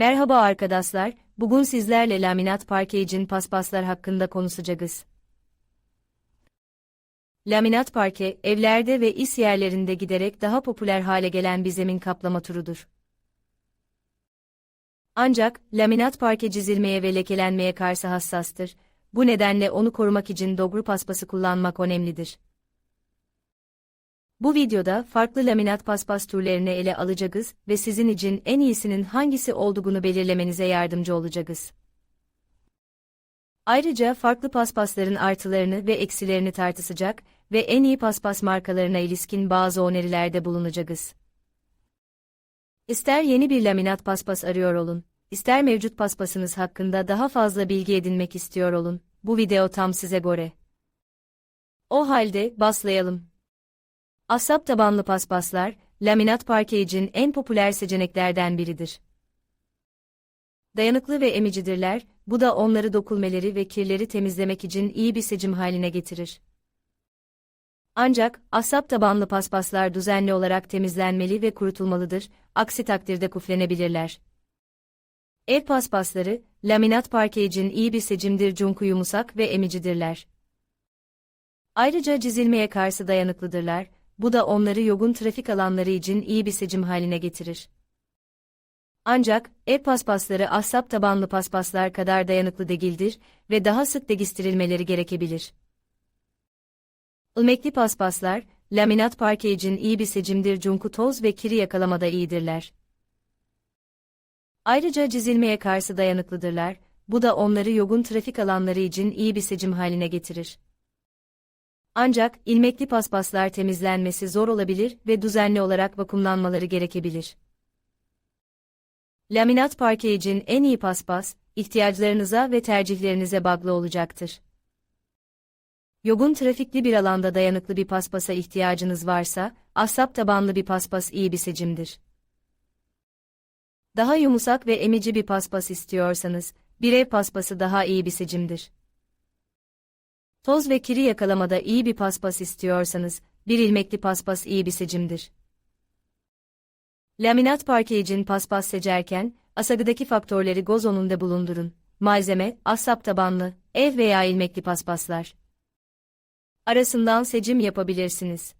Merhaba arkadaşlar, bugün sizlerle laminat parke paspaslar hakkında konuşacağız. Laminat parke, evlerde ve iş yerlerinde giderek daha popüler hale gelen bir zemin kaplama türüdür. Ancak, laminat parke çizilmeye ve lekelenmeye karşı hassastır. Bu nedenle onu korumak için dogru paspası kullanmak önemlidir. Bu videoda farklı laminat paspas türlerini ele alacağız ve sizin için en iyisinin hangisi olduğunu belirlemenize yardımcı olacağız. Ayrıca farklı paspasların artılarını ve eksilerini tartışacak ve en iyi paspas markalarına ilişkin bazı önerilerde bulunacağız. İster yeni bir laminat paspas arıyor olun, ister mevcut paspasınız hakkında daha fazla bilgi edinmek istiyor olun, bu video tam size göre. O halde başlayalım. Ahşap tabanlı paspaslar, laminat parke için en popüler seçeneklerden biridir. Dayanıklı ve emicidirler, bu da onları dokulmeleri ve kirleri temizlemek için iyi bir seçim haline getirir. Ancak, ahşap tabanlı paspaslar düzenli olarak temizlenmeli ve kurutulmalıdır, aksi takdirde kuflenebilirler. Ev paspasları, laminat parke için iyi bir seçimdir çünkü yumuşak ve emicidirler. Ayrıca çizilmeye karşı dayanıklıdırlar, bu da onları yogun trafik alanları için iyi bir seçim haline getirir. Ancak, ev paspasları ahşap tabanlı paspaslar kadar dayanıklı değildir ve daha sık değiştirilmeleri gerekebilir. Ilmekli paspaslar, laminat parke için iyi bir seçimdir çünkü toz ve kiri yakalamada iyidirler. Ayrıca çizilmeye karşı dayanıklıdırlar, bu da onları yogun trafik alanları için iyi bir seçim haline getirir. Ancak, ilmekli paspaslar temizlenmesi zor olabilir ve düzenli olarak vakumlanmaları gerekebilir. Laminat parke için en iyi paspas, ihtiyaçlarınıza ve tercihlerinize bağlı olacaktır. Yogun trafikli bir alanda dayanıklı bir paspasa ihtiyacınız varsa, ahşap tabanlı bir paspas iyi bir seçimdir. Daha yumuşak ve emici bir paspas istiyorsanız, bir ev paspası daha iyi bir seçimdir. Toz ve kiri yakalamada iyi bir paspas istiyorsanız, bir ilmekli paspas iyi bir seçimdir. Laminat parke için paspas seçerken, asagıdaki faktörleri göz önünde bulundurun. Malzeme, ahşap tabanlı, ev veya ilmekli paspaslar. Arasından seçim yapabilirsiniz.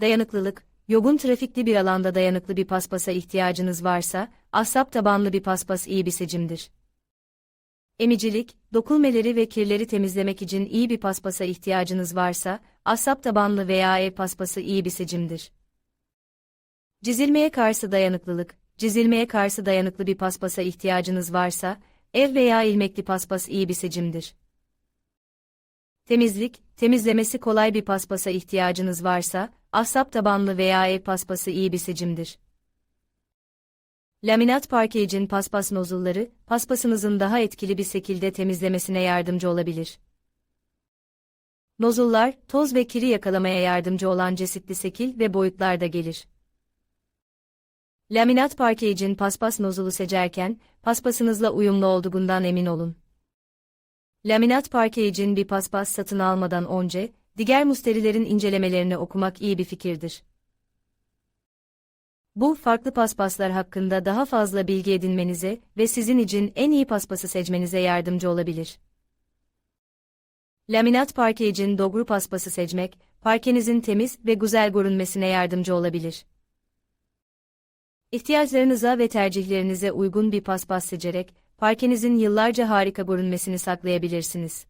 Dayanıklılık, yogun trafikli bir alanda dayanıklı bir paspasa ihtiyacınız varsa, ahşap tabanlı bir paspas iyi bir seçimdir. Emicilik, dokulmeleri ve kirleri temizlemek için iyi bir paspasa ihtiyacınız varsa, ahşap tabanlı veya ev paspası iyi bir seçimdir. Çizilmeye karşı dayanıklılık, çizilmeye karşı dayanıklı bir paspasa ihtiyacınız varsa, ev veya ilmekli paspas iyi bir seçimdir. Temizlik, temizlemesi kolay bir paspasa ihtiyacınız varsa, ahşap tabanlı veya ev paspası iyi bir seçimdir. Laminat parke paspas nozulları, paspasınızın daha etkili bir şekilde temizlemesine yardımcı olabilir. Nozullar, toz ve kiri yakalamaya yardımcı olan çeşitli şekil ve boyutlarda gelir. Laminat parke paspas nozulu seçerken, paspasınızla uyumlu olduğundan emin olun. Laminat parke bir paspas satın almadan önce, diğer müşterilerin incelemelerini okumak iyi bir fikirdir. Bu farklı paspaslar hakkında daha fazla bilgi edinmenize ve sizin için en iyi paspası seçmenize yardımcı olabilir. Laminat parke için doğru paspası seçmek, parkenizin temiz ve güzel görünmesine yardımcı olabilir. İhtiyaçlarınıza ve tercihlerinize uygun bir paspas seçerek, parkenizin yıllarca harika görünmesini saklayabilirsiniz.